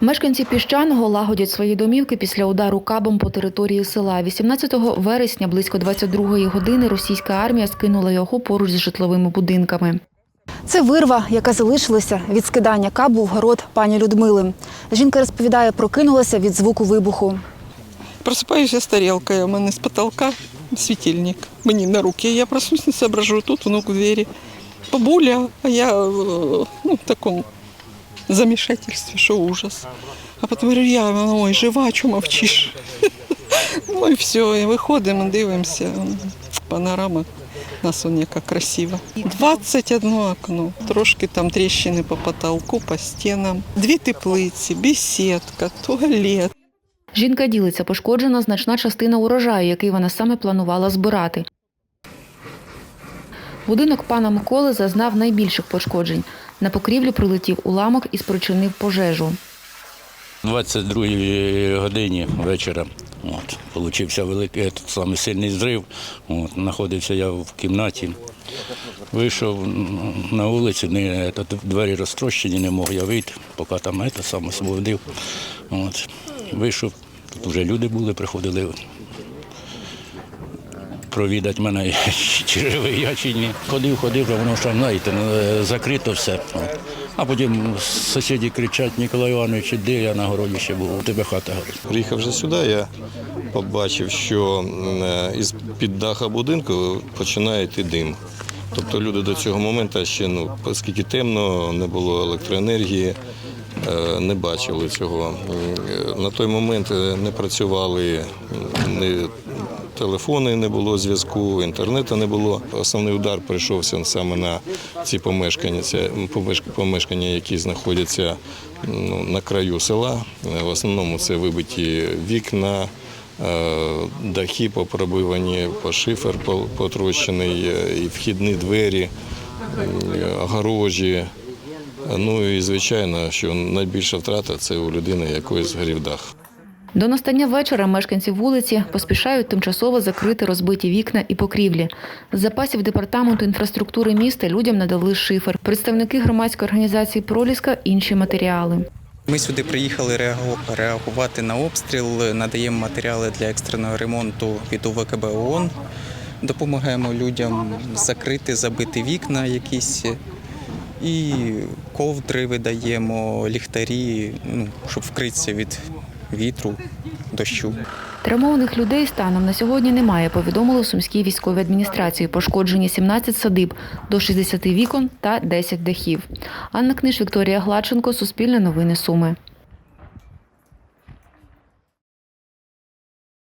Мешканці піщаного лагодять свої домівки після удару кабом по території села. 18 вересня близько 22-ї години російська армія скинула його поруч з житловими будинками. Це вирва, яка залишилася від скидання кабу в город пані Людмили. Жінка розповідає, прокинулася від звуку вибуху. Просипаюся з тарілкою, у мене з потолка світильник. Мені на руки. Я проснусь, не соображу, тут внук в двері. Бабуля, а я е, ну, в такому замішательстві, що ужас. А потім говорю, я ой, жива, чому мовчиш? Ну і все, і виходимо, дивимося. Панорама на сон яка красива. 21 окно, трошки там тріщини по потолку, по стінам, дві теплиці, бесідка, туалет. Жінка ділиться, пошкоджена значна частина урожаю, який вона саме планувала збирати. Будинок пана Миколи зазнав найбільших пошкоджень. На покрівлю прилетів уламок і спричинив пожежу. 22 годині вечора от, получився великий тут саме сильний зрив. От, знаходився я в кімнаті. Вийшов на вулицю, не, тут двері розтрощені, не мог я вийти, поки там це, сам освободив. От. Вийшов, тут вже люди були, приходили провідати мене, чи живий я, чи ні. Ходив, ходив, воно там, знаєте, ну, е, закрито все. А потім сусіди кричать, Ніколай Іванович, де я на городі ще був, у тебе хата горить. Приїхав вже сюди, я побачив, що е, із під даха будинку починає йти дим. Тобто люди до цього моменту ще, ну, оскільки темно, не було електроенергії, е, не бачили цього. На той момент не працювали ні телефони, не було зв'язку, інтернету не було. Основний удар прийшовся саме на ці помешкання, помешкання, які знаходяться ну, на краю села. В основному це вибиті вікна, е, дахи попробивані, по- потрощений, е, і вхідні двері, огорожі. Ну і звичайно, що найбільша втрата це у людини, якої згорів дах. До настання вечора мешканці вулиці поспішають тимчасово закрити розбиті вікна і покрівлі. З запасів департаменту інфраструктури міста людям надали шифер. Представники громадської організації Проліска інші матеріали. Ми сюди приїхали реагу- реагувати на обстріл, надаємо матеріали для екстреного ремонту від УВКБ ООН, допомагаємо людям закрити, забити вікна якісь. І ковдри видаємо, ліхтарі, ну, щоб вкритися від вітру, дощу. Травмованих людей станом на сьогодні немає, повідомили в Сумській військовій адміністрації. Пошкоджені 17 садиб, до 60 вікон та 10 дахів. Анна Книж, Вікторія Гладченко, Суспільне новини Суми.